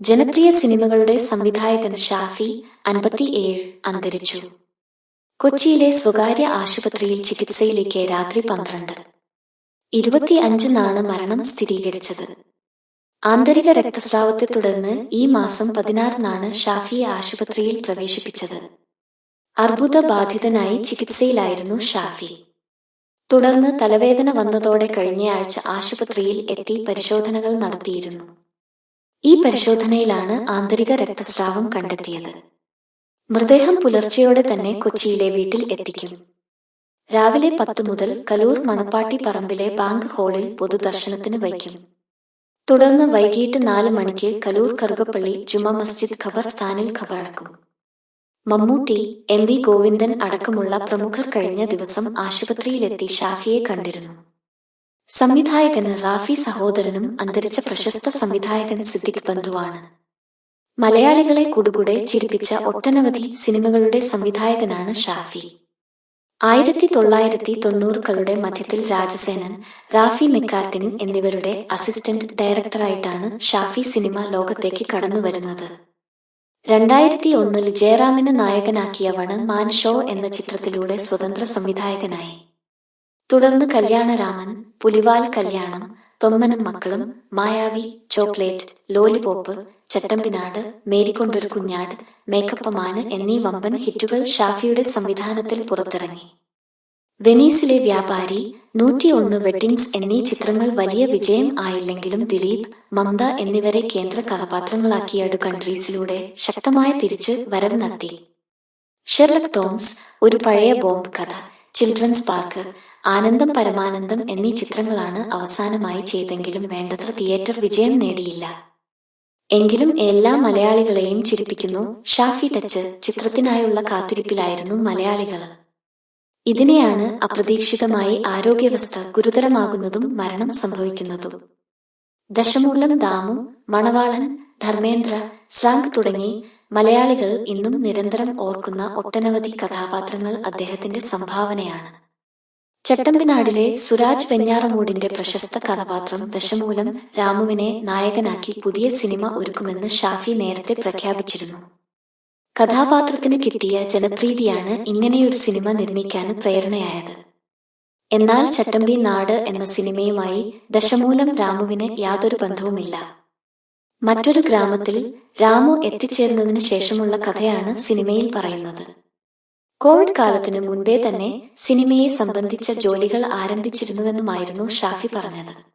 ജനപ്രിയ സിനിമകളുടെ സംവിധായകൻ ഷാഫി അൻപത്തിയേഴ് അന്തരിച്ചു. കൊച്ചിയിലെ സ്വകാര്യ ആശുപത്രിയിൽ ചികിത്സയിലേക്ക് രാത്രി പന്ത്രണ്ട്. ഇരുപത്തിയഞ്ചിനാണ് മരണം സ്ഥിരീകരിച്ചത്. ആന്തരിക രക്തസ്രാവത്തെ തുടർന്ന് ഈ മാസം പതിനാറിനാണ് ഷാഫിയെ ആശുപത്രിയിൽ പ്രവേശിപ്പിച്ചത്. അർബുദ ബാധിതനായി ചികിത്സയിലായിരുന്നു ഷാഫി. തുടർന്ന് തലവേദന വന്നതോടെ കഴിഞ്ഞയാഴ്ച ആശുപത്രിയിൽ എത്തി പരിശോധനകൾ നടത്തിയിരുന്നു. ഈ പരിശോധനയിലാണ് ആന്തരിക രക്തസ്രാവം കണ്ടെത്തിയത്. മൃതദേഹം പുലർച്ചെയോടെ തന്നെ കൊച്ചിയിലെ വീട്ടിൽ എത്തിക്കും. രാവിലെ പത്ത് മുതൽ കലൂർ മണപ്പാട്ടി പറമ്പിലെ ബാങ്ക് ഹാളിൽ പൊതുദർശനത്തിന് വയ്ക്കും. തുടർന്ന് വൈകിട്ട് നാല് മണിക്ക് കലൂർ കറുകപ്പള്ളി ജുമാ മസ്ജിദ് ഖബർസ്ഥാനിൽ ഖബറടക്കും. മമ്മൂട്ടി എം വി ഗോവിന്ദൻ അടക്കമുള്ള പ്രമുഖർ കഴിഞ്ഞ ദിവസം ആശുപത്രിയിലെത്തി ഷാഫിയെ കണ്ടിരുന്നു. സംവിധായകന് റാഫി സഹോദരനും അന്തരിച്ച പ്രശസ്ത സംവിധായകൻ സിദ്ദിഖ് ബന്ധുവാണ്. മലയാളികളെ കൂടുകൂടെ ചിരിപ്പിച്ച ഒട്ടനവധി സിനിമകളുടെ സംവിധായകനാണ് ഷാഫി. ആയിരത്തി തൊള്ളായിരത്തി തൊണ്ണൂറുകളുടെ മധ്യത്തിൽ രാജസേനൻ റാഫി മെക്കാർട്ടിൻ എന്നിവരുടെ അസിസ്റ്റന്റ് ഡയറക്ടറായിട്ടാണ് ഷാഫി സിനിമ ലോകത്തേക്ക് കടന്നു വരുന്നത് രണ്ടായിരത്തി ഒന്നിൽ ജയറാമിന് നായകനാക്കിയ വണ് മാൻ ഷോ എന്ന ചിത്രത്തിലൂടെ സ്വതന്ത്ര സംവിധായകനായി. തുടർന്ന് കല്യാണരാമൻ പുലിവാൽ കല്യാണം തൊമ്മനും മക്കളും Mayavi chocolate lollipop Chattambinadu Marykkundoru Kunjaadu makeup man എന്നീ വമ്പൻ ഹിറ്റുകൾ ഷാഫിയുടെ സംവിധാനത്തിൽ പുറത്തിറങ്ങി. വെനീസിലെ വ്യാപാരി നൂറ്റിയൊന്ന് വെഡിങ്സ് എന്നീ ചിത്രങ്ങൾ വലിയ വിജയം ആയില്ലെങ്കിലും ദിലീപ് മമത എന്നിവരെ കേന്ദ്ര കഥാപാത്രങ്ങളാക്കിയ ഡു കൺട്രീസിലൂടെ ശക്തമായ തിരിച്ച് വരവ് നടത്തി. ഷെർലക് ടോംസ് ഒരു പഴയ ബോംബ് കഥ ചിൽഡ്രൻസ് പാർക്ക് ആനന്ദം പരമാനന്ദം എന്നീ ചിത്രങ്ങളാണ് അവസാനമായി ചെയ്തെങ്കിലും വേണ്ടത്ര തിയേറ്റർ വിജയം നേടിയില്ല. എങ്കിലും എല്ലാ മലയാളികളെയും ചിരിപ്പിക്കുന്നു. ഷാഫി ടച്ച് ചിത്രത്തിനായുള്ള കാത്തിരിപ്പിലായിരുന്നു മലയാളികൾ. ഇതിനെയാണ് അപ്രതീക്ഷിതമായി ആരോഗ്യവസ്ഥ ഗുരുതരമാകുന്നതും മരണം സംഭവിക്കുന്നതും. ദശമൂലം ദാമു മണവാളൻ ധർമ്മേന്ദ്ര സ്രാങ്ക് തുടങ്ങി മലയാളികൾ ഇന്നും നിരന്തരം ഓർക്കുന്ന ഒട്ടനവധി കഥാപാത്രങ്ങൾ അദ്ദേഹത്തിന്റെ സംഭാവനയാണ്. ചട്ടമ്പിനാടിലെ സുരാജ് വെഞ്ഞാറമൂടിന്റെ പ്രശസ്ത കഥാപാത്രം ദശമൂലം രാമുവിനെ നായകനാക്കി പുതിയ സിനിമ ഒരുക്കുമെന്ന് ഷാഫി നേരത്തെ പ്രഖ്യാപിച്ചിരുന്നു. കഥാപാത്രത്തിന് കിട്ടിയ ജനപ്രീതിയാണ് ഇങ്ങനെയൊരു സിനിമ നിർമ്മിക്കാൻ പ്രേരണയായത്. എന്നാൽ ചട്ടമ്പി നാട് എന്ന സിനിമയുമായി ദശമൂലം രാമുവിന് യാതൊരു ബന്ധവുമില്ല. മറ്റൊരു ഗ്രാമത്തിൽ രാമു എത്തിച്ചേർന്നതിന് ശേഷമുള്ള കഥയാണ് സിനിമയിൽ പറയുന്നത്. കോവിഡ് കാലത്തിന് മുൻപേ തന്നെ സിനിമയെ സംബന്ധിച്ച ജോലികൾ ആരംഭിച്ചിരുന്നുവെന്നുമായിരുന്നു ഷാഫി പറഞ്ഞത്.